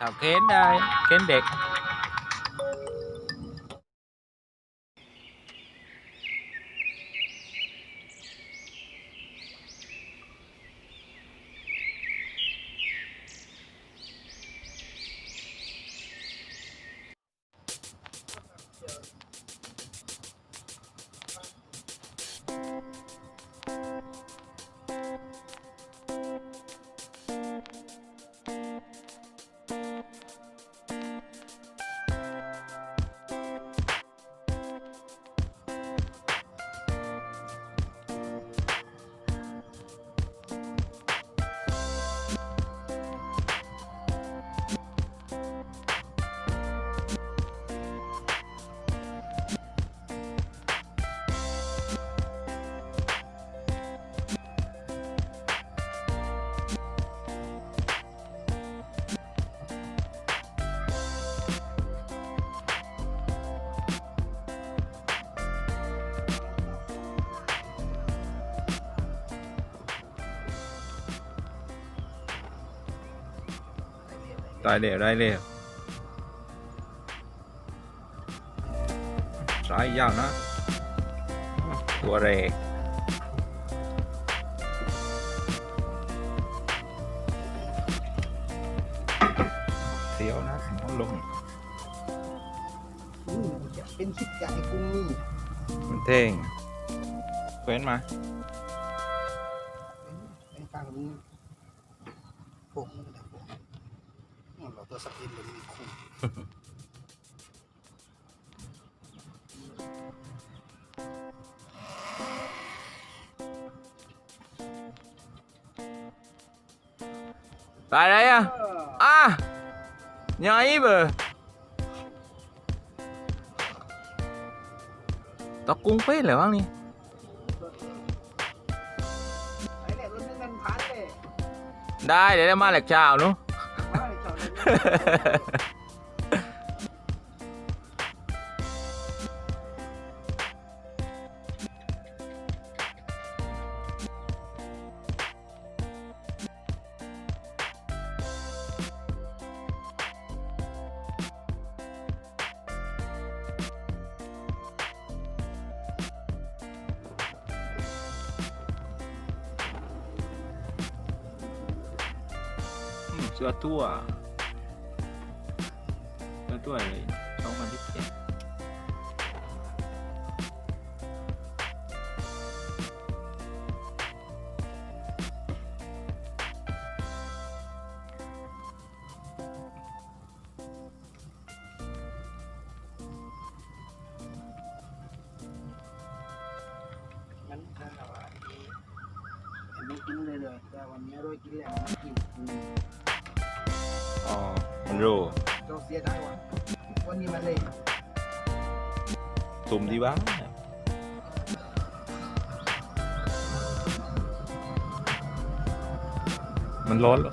ขับเค้น ได้เค้นเด็กได้เร็วได้เร็วสายยาวนะ ตัวเรกเสียวนะเอาลงอืมจะเป็นชิดใหญ่กุ้งนี่มันเท่งเฟ้นมาเป็นฟังนี้ผม ตัวสปินเลยมีคู่ ตายไรอ่ะ อ่ะยังไงเบอร์ตะกุ้งเฟ้นเหรอวะนี่ ไอ้เนี่ยรถนึงมันพันเลย ได้เดี๋ยวได้มาแหลกเช้าเนุ ว่า ไอ้ จอดเลยเสื้อตัวเสื้อตัวอะไรสองพันสิบเจ็ดมันนั่นแหละว่าอันนี้กินเลยเลยแต่วันนี้เรากินแล้วมันกินอืมอ๋อมันรู้เจ้าเสียได้วะวันนี้มันเลยตุ่มดีวะมันร้อนเหรอ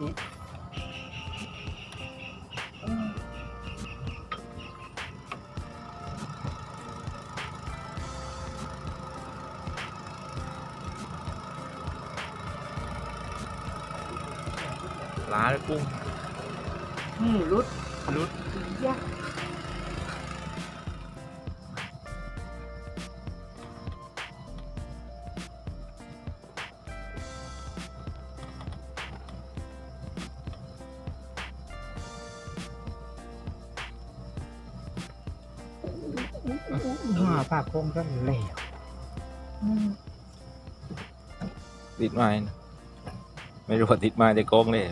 นี้แล้วก็เป็น หัวผ้าโคงก็แล้วติดไม้นะไม่รู้ว่าติดไม้แต่โกงเลย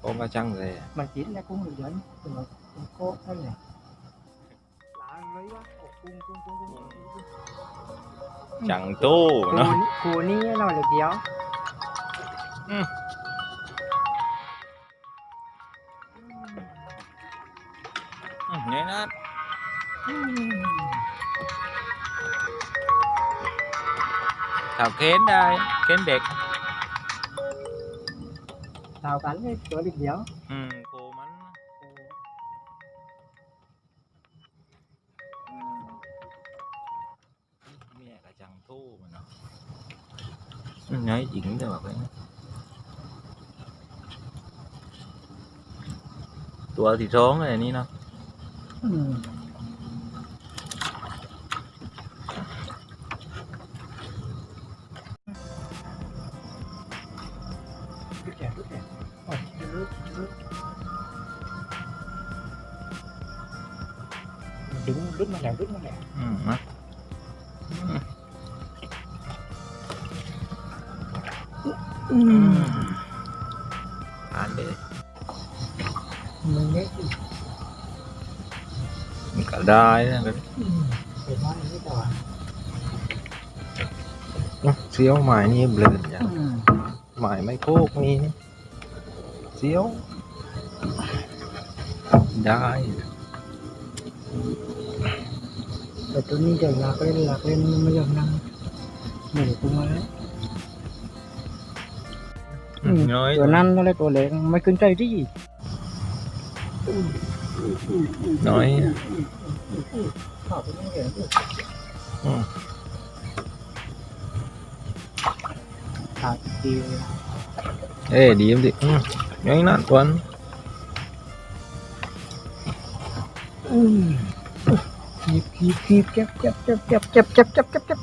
โกงก็ช่างเลยมันติดแล้วกุ้งหรือยันตัวโกงนั่นแหละจังตู้เนาะคูนี่เราเลยเดียว อืม tao kiến đây kiến đẹp tao cắn cái chỗ địch đéo ừ cô mẹ cả chẳng thu mà nó. Nói chỉnh cho bà cái tua thì xuống này đi nó ừ. ดึงดึงมาแล้วดึงมาแล้วอืมนะอืมอ่านเลยมันเล็กมันก็ได้นะก็เป็นว่าอย่างนี้ต่อเสี้ยวหมายนี่เบลอจ้ะอืมหมายไม่โคกนี่นี่เสี้ยว ได้ แต่ตัวนี้จะหลักเล่นหลักเล่นมันไม่ยอมนั่งไม่ได้ตัวแล้วอืมน้อยตัวนั้นอะไรตัวเล็กไม่ขึ้นใจที่น้อยข้าวไปนี่เดี๋ยวอืมขาดดีเอ้ยดีมดิอืมน้อยนั่นวันอืม คีบคีบคีบเจ็บเจ็บเจ็บเจ็บเจ็บเจ็บเจ็บเจ็บเจ็บ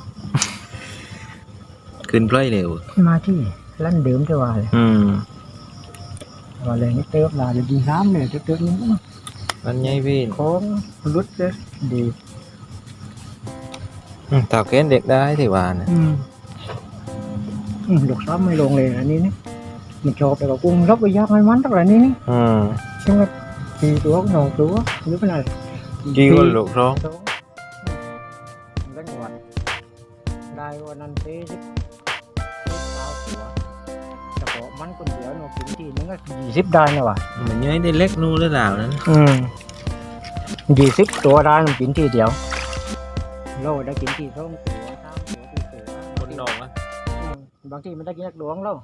ขึ้นเพลยเร็วมาที่ร้านเดิมจะว่าเลยอืมว่าเลยนี่เติมลาจะดีน้ำเลยจะเติมนี้มันใหญ่พี่ของรุดเลยดีอืมถ้าเค้นเด็กได้ที่ว่านะอืมอืมดอกซ้ำไม่ลงเลยอันนี้นี่มันชอบไปกับกุ้งรับไปยากมันมันตั้งแต่นี้นี่อืมใช่ไหมสี่ตัวหนองตัวหรือเป็นอะไร Ghi con luộc luôn Rất ngoặt Đài của năn phê rất mắn con dĩa nó kiếm gì nó gì xếp đai nè bà? Mà nhớ đi lét nu nó nào nữa ừ. Gì xếp tua đai nó kiếm gì điều lâu đã kiếm gì không. Con đồ á. Ừ. Bác thì mình đã kiếm được đồ không lâu